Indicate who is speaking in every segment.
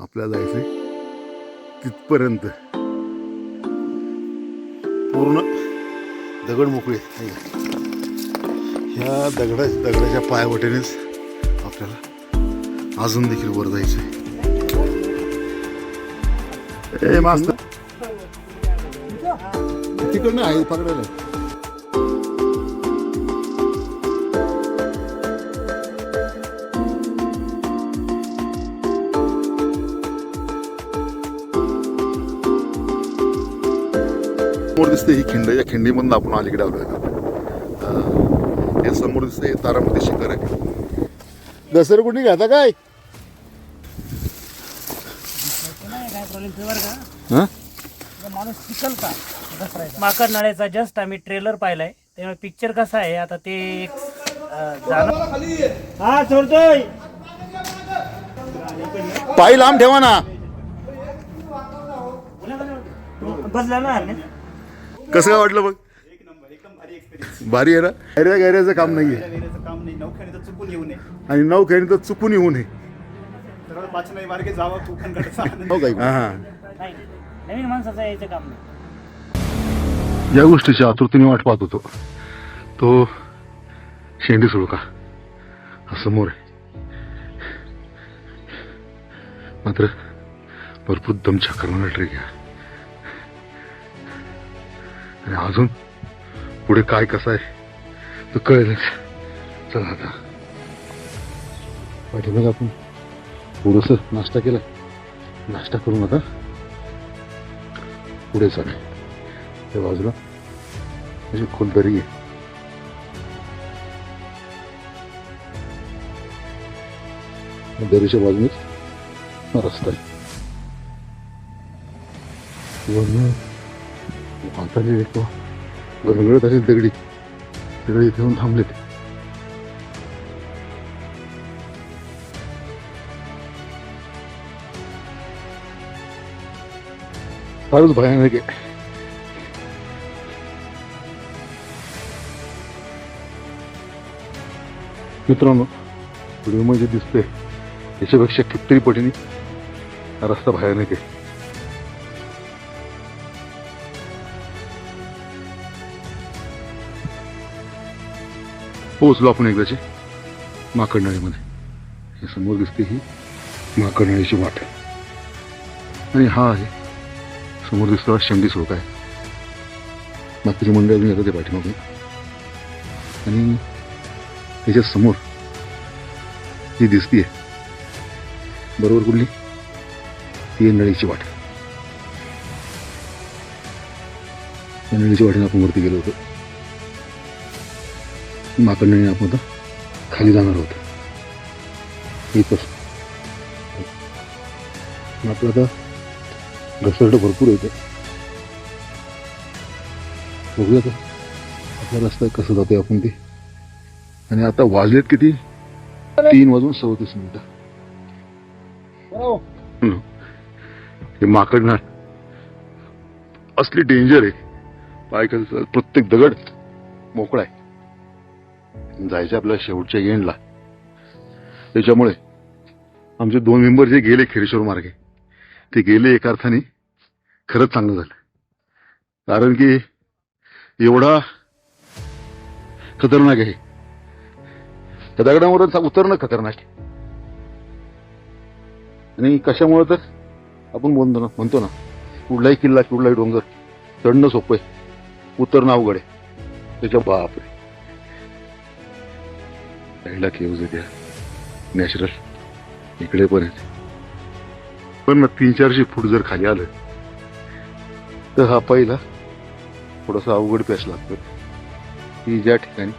Speaker 1: आपल्याला जायचंय. तिथपर्यंत. पूर्ण दगड मोकळे ह्या दगडा दगडाच्या पायवटेनेच आपल्याला अजून देखील वर जायचंय. ए मास्तर. तिकडनं आहे पकडायला. समोर दिसते ही खिंड या खिंडीमधून आपण अलीकडे आलो आहे हे समोर दिसते तारामती शिखर आहे. दसर कुठे घाता काय?
Speaker 2: काय प्रॉब्लेम बरं का
Speaker 1: हा
Speaker 2: माणूस शिकल का माकड नळ्याचा जस्ट आम्ही ट्रेलर पाहिलाय. त्यामुळे पिक्चर कसा आहे आता ते एक हा सोडतोय
Speaker 1: पाय लांब ठेवा ना.
Speaker 2: बसला ना?
Speaker 1: कसं काय वाटलं बघ? भारी आहे ना? गैऱ्या गैऱ्याचं काम नाहीये.
Speaker 3: वेळेचं काम नाही चुकून येऊ नये.
Speaker 1: आणि नऊ खेळणी तर चुकून येऊ नये.
Speaker 3: सरळ पाचनाई मार्गे जावं कोकणकडे
Speaker 1: हो काय हा.
Speaker 2: नाही. नवीन माणसाचं यायचं काम नाही.
Speaker 1: या गोष्टीची आतुरतेने वाट पाहत होतो. तो शेंडी सुळका हा समोर आहे. मात्र भरपूर दमछाक करणारा ट्रेक आहे आणि अजून पुढे काय कसं आहे तर कळेलच. चला आता. पाठीमागे आपण थोडस नाश्ता केला. नाश्ता करून आता पुढे चालेल. त्या बाजूला. म्हणजे खोलदरी आहे. दरीच्या बाजूनेच रस्ता आहे. वरनं म्हातारी एक गरगळत असेल दगडी. दगडी इथे येऊन थांबलेत. फारच भयानक आहे. मित्रांनो व्हिडिओमध्ये जे दिसतंय याच्यापेक्षा कितीतरी पटीने रस्ता भयानक आहे. पोहोचलो आपण एकदाचे माकडनाळीमध्ये. हे समोर दिसते ही माकडनाळीची वाट आणि हा आहे समोर दिसतो शंडी शेंडी आहे. मातीची येतं ते पाठीमागून. आणि त्याच्यासमोर जी दिसतीये बरोबर कुठली? ती आहे नळीची वाट. नळीच्या वाटेने आपण वरती गेलो होतो. माकडने आपण खाली जाणार होतो इथंच आपलं आता घसरट भरपूर येतं बघूया आता आपला रस्ता कसं जाते आपण ते. आणि आता वाजलेत किती? तीन वाजून सव्वीस मिनिटं. हम्म. हे. माकडणार असली डेंजर आहे. पाय कसं प्रत्येक दगड मोकळा आहे. जायचं आपल्या शेवटच्या एंडला त्याच्यामुळे आमचे दोन मेंबर जे गेले खिरेश्वर मार्गे ते गेले एका अर्थाने खरंच चांगलं झालं. कारण की एवढा खतरनाक आहे. त्या दगडावरून उतरणं खतरनाक आहे. आणि कशामुळे तर आपण म्हणतो ना म्हणतो ना कुठलाही किल्ला कुठलाही डोंगर चढणं सोपं आहे. उतरणं अवघड आहे. त्याच्या बापरे. साईडला केव्ज द्या नॅचरल. इकडे पण आहेत पण मग तीन चारशे फूट जर खाली आलं तर हा पहिला थोडासा अवघड पॅच लागतो. की ज्या ठिकाणी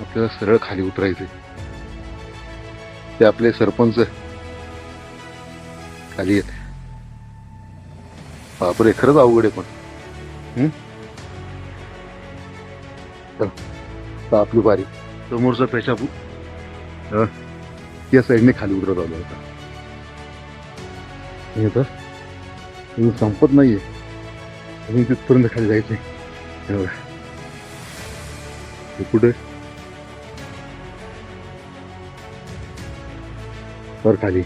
Speaker 1: आपल्याला सरळ खाली उतरायचे ते आपले सरपंच खाली येते. बापरे खरंच अवघड आहे पण. हम्म? चल, आपली बारी. समोरचा पेशाब त्या या साईडने खाली उतरत आलो होता. आणि आता अजून संपत नाहीये. अजून तिथपर्यंत खाली जायचंय. हे कुठे? वर खाली.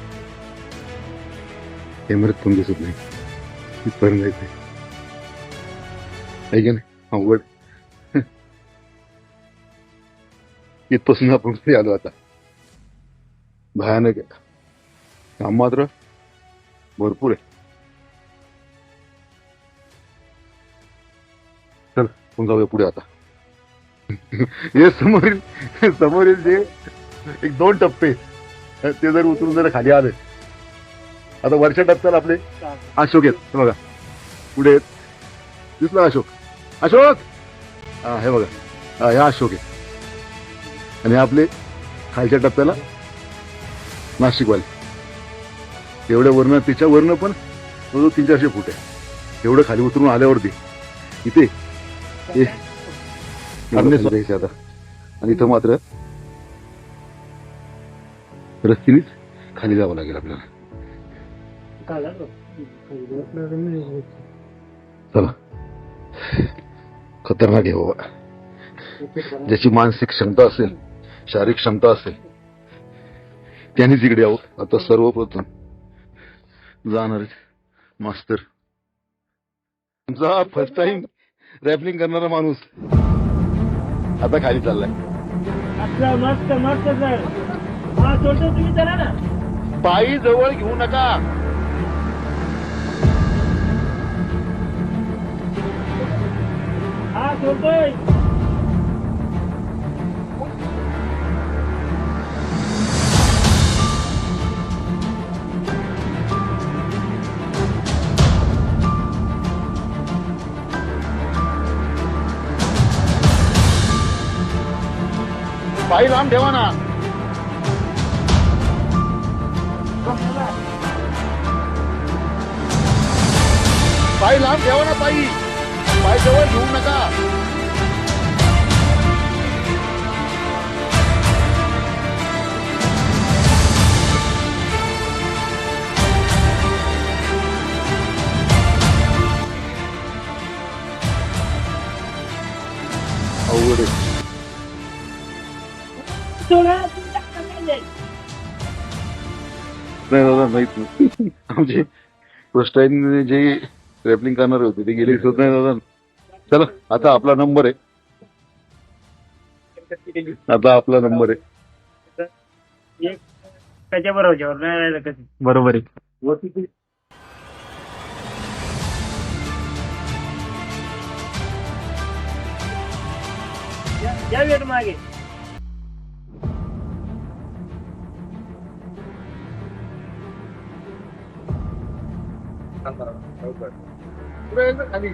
Speaker 1: कॅमेऱ्यात पण दिसत नाही. तिथपर्यंत जायचंय. आहे का नाही? अवघड. इथपासून आपण घरी आलो आता. भयानक आहे. काम मात्र भरपूर आहे. चल आपण जाऊया पुढे आता. हे समोरील समोरील जे एक दोन टप्पे. ते जर उतरून जर खाली आले. आता वरच्या टप्प्याला आपले अशोक आहेत. हे बघा. पुढे आहेत. दिसला अशोक. अशोक! हा हे बघा. हा हे अशोक आहे. आणि आपले खालच्या टप्प्याला नाशिकवाले एवढ्या वर्ण तिच्या वर्ण पण जवळजवळ तीन चारशे फूट आहे एवढं खाली उतरून आल्यावरती इथे आता. आणि इथं मात्र रस्त्यानेच खाली जावं लागेल आपल्याला. चला. खतरनाक आहे बाबा. ज्याची मानसिक क्षमता असेल शारीरिक क्षमता असेल त्यांनीच इकडे यावं. आता सर्वप्रथम जाणार आहेत मास्तर तुमचा फर्स्ट टाइम रॅपलिंग करणारा माणूस. आता खाली चाललाय.
Speaker 2: मस्त मस्त सर. तुम्ही चला ना.
Speaker 1: पायी जवळ घेऊ नका.
Speaker 2: हा छोटू
Speaker 1: पायी लांब ठेवा ना पायी लांब ठेवा ना पायी पायी जवळ घेऊ नका. अवघड आहे. नाही दादा नाहीत ना. आमचे फर्स्ट टाइम जे रॅपलिंग करणारे होते ते गेले दिसत नाही दादा. चला आता आपला नंबर आहे. आता आपला नंबर आहे.
Speaker 2: त्याच्या बरोबर नाही राहिलं कधी.
Speaker 3: बरोबर आहे
Speaker 2: या वेट मागे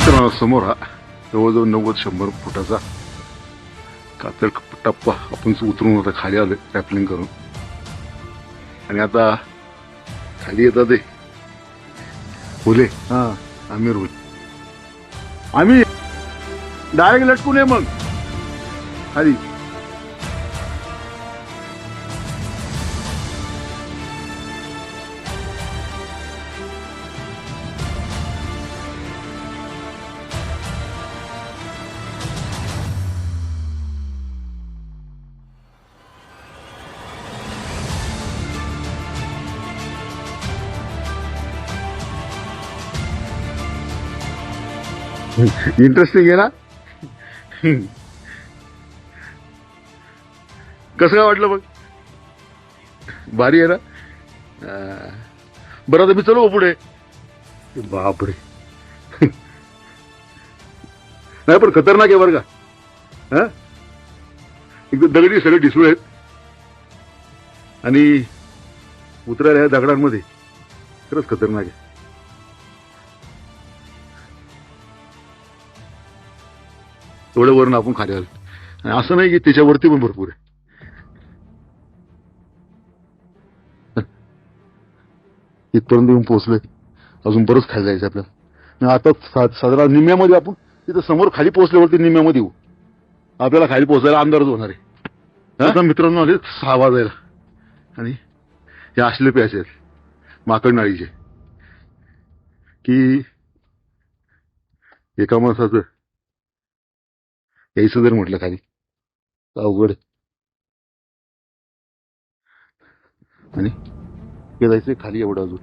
Speaker 1: मित्रांनो समोर हा. जवळजवळ नव्वद शंभर फुटाचा कातळ टप्पा आपण उतरून आता खाली आलोय रॅपलिंग करून. आणि आता खाली येतात ते. फुले. हा. आमिर हुल आम्ही डायरेक्ट लटकून ये मग. खाली. इंटरेस्टिंग आहे ना? कसं काय वाटलं मग? भारी आहे ना? बरं आता मी चलो पुढे. बापरे. नाही पण खतरनाक आहे बरं का. हा? एकदम दगडी सगळे ढिसूळ आहेत. आणि उतरायला या दगडांमध्ये खरंच खतरनाक आहे. एवढं वरून आपण खाली आलो. आणि असं नाही की त्याच्यावरती पण भरपूर आहे. इथपर्यंत येऊन पोहोचलोय. अजून बरंच खाली जायचं आपल्याला. आता सा- साधारण निम्म्यामध्ये आपण तिथं समोर खाली पोहोचल्यावरती निम्म्यामध्ये येऊ. आपल्याला खाली पोहोचायला अंदाज होणार आहे. आता मित्रांनो आले सहा वाजायला. आणि हे असले प्याचे आहेत. माकडनाळीचे की एका माणसाचं यायचं जर म्हटलं खाली. अवघड? आणि हे जायचंय खाली एवढं अजून.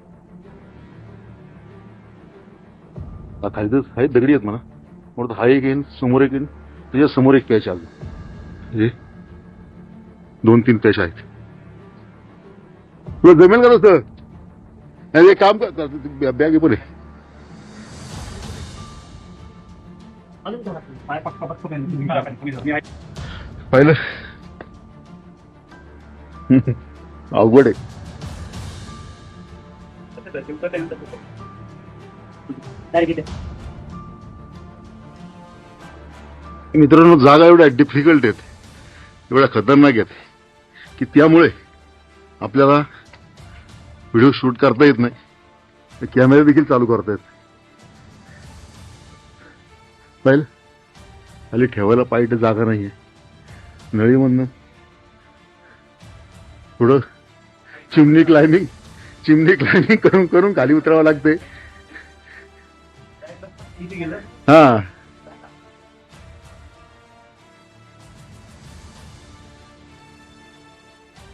Speaker 1: हा खाली तर आहे दगडी आहेत म्हणा. म्हणून हा एक येईन समोर एक येईन त्याच्यासमोर एक पॅच अजून. हे दोन तीन पॅच आहेत. तुला जमेल का तसं एक काम कर बॅग पण आहे. पाहिलं? अवघड आहे. मित्रांनो जागा एवढ्या डिफिकल्ट आहेत एवढ्या खतरनाक आहेत की त्यामुळे आपल्याला व्हिडिओ शूट करता येत नाही. कॅमेरा देखील चालू करता येत येईल खाली ठेवायला पाहिजे जागा नाहीये. नळीमधनं. थोडं चिमणी क्लाइम्बिंग चिमणी क्लाइम्बिंग करून करून खाली उतरावं लागते हा.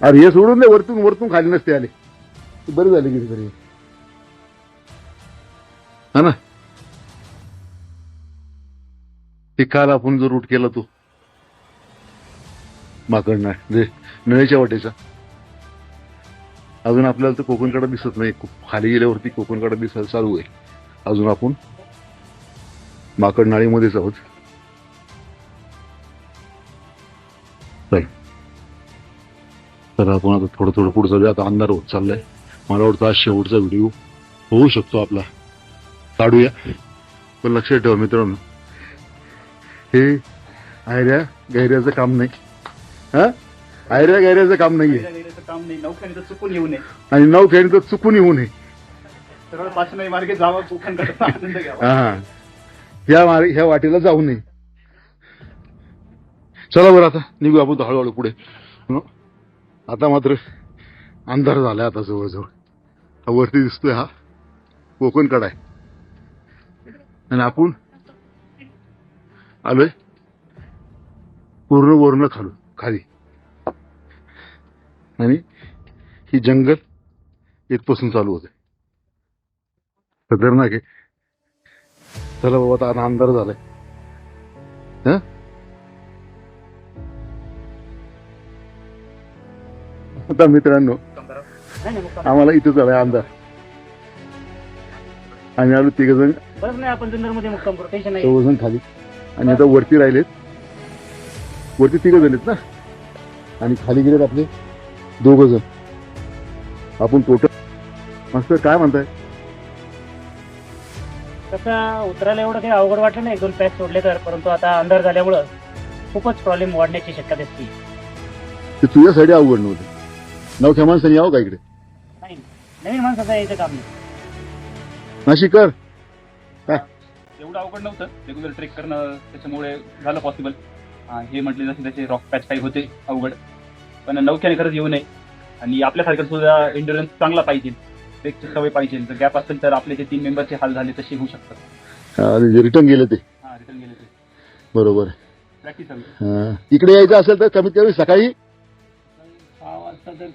Speaker 1: अरे हे सोडून दे वरतून वरतून खाली नसते आले. बरं झाले कितीतरी हा ना? ते काल आपण जो रूट केला तो. माकडना नाही म्हणजे नळीच्या वाटेचा. अजून आपल्याला तर कोकणकडे दिसत नाही खाली गेल्यावरती कोकणकडे दिसायला चालू आहे. अजून आपण माकड नाळीमध्येच आहोत. तर आपण आता थोडं थोडं पुढे चालू आता अंधार होत चाललाय. मला वाटतं आज शेवटचा व्हिडिओ होऊ शकतो आपला. काढूया. पण लक्षात ठेवा मित्रांनो हे आयऱ्या गैऱ्याचं काम नाही. हा? आयऱ्या गैऱ्याचं काम नाहीये.
Speaker 3: वेगळं काम नाही. तर चुकून येऊ नये.
Speaker 1: आणि नऊ खेळ तर चुकून येऊ नये.
Speaker 3: सरळ पाचनाई मार्गे जावं कोकणकडे आनंद घ्यावा.
Speaker 1: हा. ह्या मार्ग ह्या वाटेला जाऊ नये. चला बरं आता निघू आपण तो हळूहळू पुढे. हं? आता मात्र अंधार झालाय आता जवळजवळ. हा वरती दिसतोय हा. कोकण कडा आहे आणि आपण आलोय. पूर्ण वर्ण खालू खाली. आणि ही जंगल इथपासून चालू होते. खतरनाक आहे चला बाबा आता आता अंधार झालाय. हं? आता मित्रांनो आम्हाला इथं झालाय अंधार. आम्ही आलो तिघ जण.
Speaker 2: आपण मध्ये मुक्काम करू. टेन्शन नाही.
Speaker 1: खाली. आणि आता वरती राहिलेत. वरती तिघ जण आहेत ना? आणि खाली गेलेत आपले दोघ जण. आपण टोटल मास्तर काय म्हणताय?
Speaker 2: कसं उतरायला एवढं काही अवघड वाटलं नाही. एक दोन पॅच सोडले तर परंतु आता अंधार झाल्यामुळं खूपच प्रॉब्लेम वाढण्याची शक्यता दिसते.
Speaker 1: ते तुझ्यासाठी अवघड नव्हते. नवख्या माणसाने यावं का इकडे?
Speaker 2: नाही नवीन माणसाचं यायचं काम नाही.
Speaker 1: नाशिकर काय
Speaker 4: एवढं अवघड नव्हतं. रेग्युलर ट्रेक करणं त्याच्यामुळे झालं पॉसिबल हे म्हटले जसे त्याचे रॉक पॅच काही होते अवघड. पण नौक्याने खरंच येऊ नये. आणि आपल्यासारखं सुद्धा इंडुरन्स चांगला पाहिजे. ट्रेकची सवय पाहिजे. जर गॅप असेल तर आपले जे तीन मेंबरचे हाल झाले तसे होऊ शकतात.
Speaker 1: रिटर्न गेले ते.
Speaker 4: हा रिटर्न गेले ते.
Speaker 1: बरोबर.
Speaker 4: प्रॅक्टिस
Speaker 1: हा. इकडे यायचं असेल तर कमीत कमी सकाळी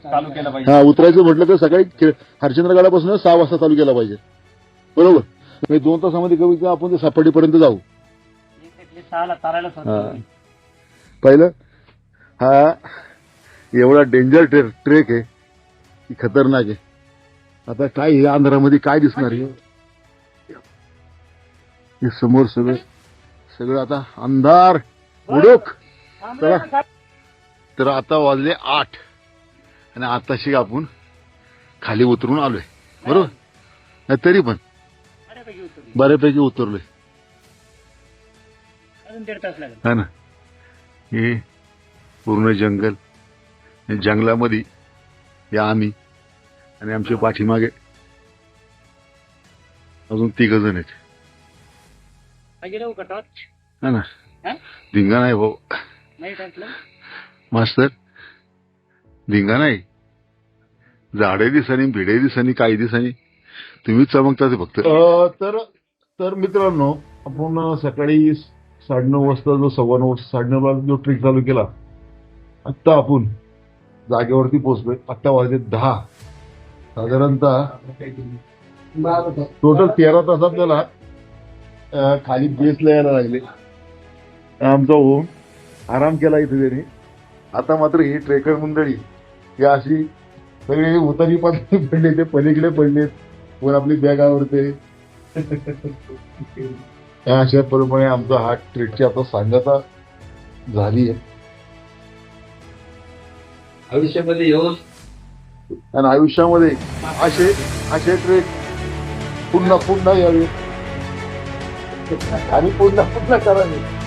Speaker 4: चालू केलं पाहिजे.
Speaker 1: हा उतरायचं म्हटलं तर सकाळी हरचंद्रगडापासून सहा वाजता चालू केला पाहिजे. बरोबर. म्हणजे दोन तासामध्ये कमी कमी आपण ते सपाटीपर्यंत जाऊ.
Speaker 2: सहाला तारायला
Speaker 1: हा. पहिलं हा एवढा डेंजर ट्रे ट्रेक आहे की खतरनाक आहे. आता काय हे अंधारामध्ये काय दिसणार आहे? हे समोर सगळं सगळं आता अंधार उडूक. चला. तर आता वाजले आठ. आणि आताशी आपण खाली उतरून आलोय. बरोबर? नाही तरी पण.
Speaker 2: बऱ्यापैकी उतरली.
Speaker 1: बऱ्यापैकी उतरलोय.
Speaker 2: अजून दीड तास लागेल.
Speaker 1: हा ना. हे पूर्ण जंगल या जंगलामध्ये या आम्ही आणि आमच्या पाठीमागे अजून तिघ जण आहेत.
Speaker 2: मागे राहू का टॉर्च
Speaker 1: हा ना.
Speaker 2: हा?
Speaker 1: धिंगा नाही भाऊ.
Speaker 2: नाही टाकलं
Speaker 1: मास्तर धिंगा नाही झाडे दिसानी भिडे दिसानी काही दिसानी. तुम्ही चमकता ते फक्त. तर तर मित्रांनो आपण सकाळी साडेनऊ वाजता जो सव्वा नऊ साडेनऊ जो ट्रेक चालू केला आत्ता आपण जागेवरती पोहोचलोय. आत्ता वाजले दहा. साधारणतः टोटल तेरा तास आपल्याला खाली बेसला यायला लागले. आमचा ओम आराम केला इथे त्याने. आता मात्र ही ट्रेकर मंडळी ही अशी सगळे उतारी पातळी पडले ते पलीकडे पडलेत. वर आपली बॅग आवडते अशा प्रमाणे आमचा हा ट्रेकची आता सांगता झाली आहे.
Speaker 3: आयुष्यामध्ये येऊन
Speaker 1: आणि आयुष्यामध्ये असे असे ट्रेक पुन्हा पुन्हा यावे. आणि पुन्हा पुन्हा करावे.